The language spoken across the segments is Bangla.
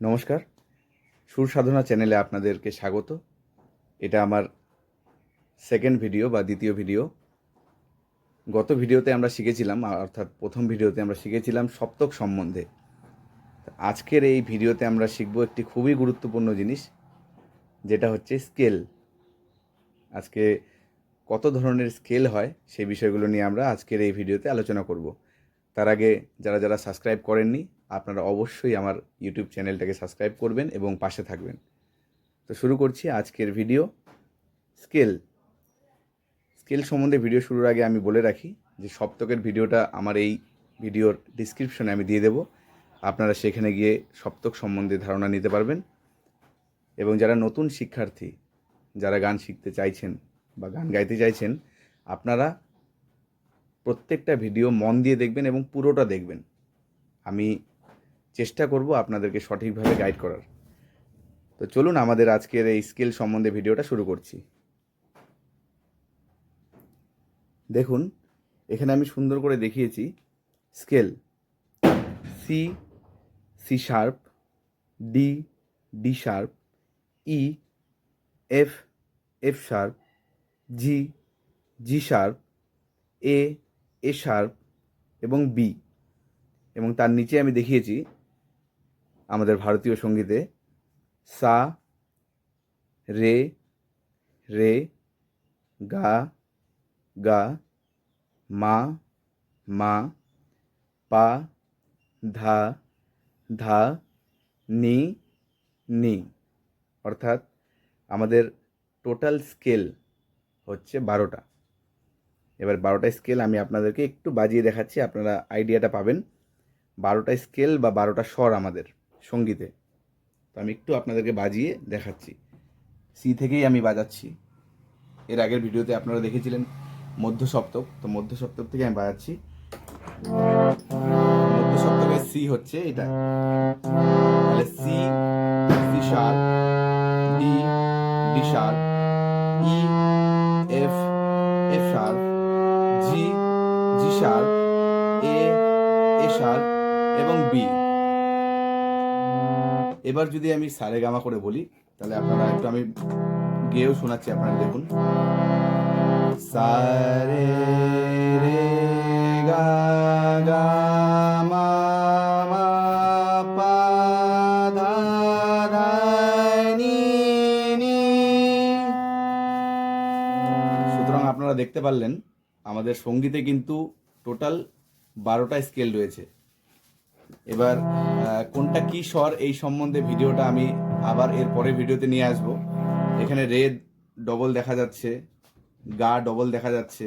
নমস্কার। সুর সাধনা চ্যানেলে আপনাদেরকে স্বাগত। এটা আমার সেকেন্ড ভিডিও বা দ্বিতীয় ভিডিও গত ভিডিওতে আমরা শিখেছিলাম, অর্থাৎ প্রথম ভিডিওতে আমরা শিখেছিলাম সপ্তক সম্বন্ধে। আজকের এই ভিডিওতে আমরা শিখব একটি খুবই গুরুত্বপূর্ণ জিনিস, যেটা হচ্ছে স্কেল আজকে কত ধরনের স্কেল হয় সেই বিষয়গুলো নিয়ে আমরা আজকের এই ভিডিওতে আলোচনা করব। তার আগে যারা যারা সাবস্ক্রাইব করেননি আপনারা অবশ্যই আমার ইউটিউব চ্যানেলটাকে সাবস্ক্রাইব করবেন এবং পাশে থাকবেন। তো শুরু করছি আজকের ভিডিও স্কেল। স্কেল সম্বন্ধে ভিডিও শুরুর আগে আমি বলে রাখি যে সপ্তকের ভিডিওটা আমার এই ভিডিওর ডিসক্রিপশনে আমি দিয়ে দেব। আপনারা সেখানে গিয়ে সপ্তক সম্বন্ধে ধারণা নিতে পারবেন। এবং যারা নতুন শিক্ষার্থী, যারা গান শিখতে চাইছেন বা গান গাইতে চাইছেন, আপনারা প্রত্যেকটা ভিডিও মন দিয়ে দেখবেন এবং পুরোটা দেখবেন। আমি চেষ্টা করব আপনাদেরকে সঠিকভাবে গাইড করার। তো চলুন আমাদের আজকের এই স্কিল সম্বন্ধে ভিডিওটা শুরু করছি। দেখুন, এখানে আমি সুন্দর করে দেখিয়েছি scale C C sharp D D sharp E F F sharp G G sharp A A sharp এবং বি এবং তার নিচে আমি দেখিয়েছি আমাদের ভারতীয় সঙ্গীতে সা, রে রে, গা গা, মা মা, পা, ধা ধা, নি নি। অর্থাৎ আমাদের টোটাল স্কেল হচ্ছে বারোটা। এবার বারোটা স্কেল আমি আপনাদেরকে একটু বাজিয়ে দেখাচ্ছি, আপনারা আইডিয়াটা পাবেন। বারোটা স্কেল বা বারোটা স্বর আমাদের। সঙ্গীতে। তো আমি একটু আপনাদেরকে বাজিয়ে দেখাচ্ছি। সি থেকেই আমি বাজাচ্ছি। এর আগের ভিডিওতে আপনারা দেখেছিলেন মধ্য সপ্তক। তো মধ্য সপ্তক থেকে আমি বাজাচ্ছি। মধ্য সপ্তকের সি হচ্ছে এটা। তাহলে C C sharp, D D sharp, E, F F sharp, G G sharp, A A sharp এবং বি। এবার যদি আমি সারে গামা করে বলি, তাহলে আপনারা একটু আমি গেয়েও শোনাচ্ছি, আপনারা দেখুন। সারে রে গা আপনারা দেখতে পারলেন, আমাদের সঙ্গীতে কিন্তু টোটাল বারোটা স্কেল রয়েছে। এবার কোনটা কি স্বর এই সম্বন্ধে ভিডিওটা আমি আবার এর পরে ভিডিওতে নিয়ে আসব। এখানে রে ডবল দেখা যাচ্ছে, গা ডবল দেখা যাচ্ছে,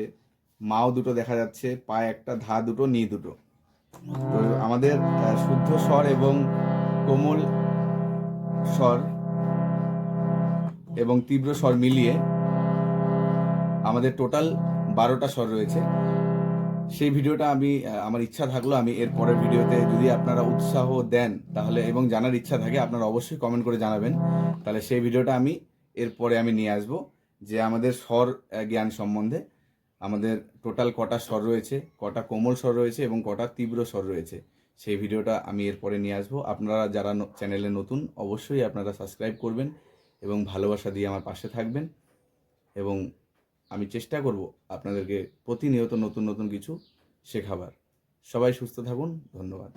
মাও দুটো দেখা যাচ্ছে, পায়ে একটা, ধা দুটো, নি দুটো। তো আমাদের শুদ্ধ স্বর এবং কোমল স্বর এবং তীব্র স্বর মিলিয়ে আমাদের টোটাল বারোটা স্বর রয়েছে। সেই ভিডিওটা আমি আমার ইচ্ছা থাকল আমি এর পরের ভিডিওতে যদি আপনারা উৎসাহ দেন তাহলে এবং জানার ইচ্ছা থাকে আপনারা অবশ্যই কমেন্ট করে জানাবেন। তাহলে সেই ভিডিওটা আমি এরপরে আমি নিয়ে আসব যে আমাদের স্বর জ্ঞান সম্বন্ধে। আমাদের টোটাল কটা স্বর রয়েছে, কটা কোমল স্বর রয়েছে এবং কটা তীব্র স্বর রয়েছে। সেই ভিডিওটা আমি এরপরে নিয়ে আসব। আপনারা যারা চ্যানেলে নতুন, অবশ্যই আপনারা সাবস্ক্রাইব করবেন এবং ভালোবাসা দিয়ে আমার পাশে থাকবেন এবং আমি চেষ্টা করব আপনাদেরকে প্রতিনিয়ত নতুন নতুন কিছু শেখাবার। সবাই সুস্থ থাকুন ধন্যবাদ।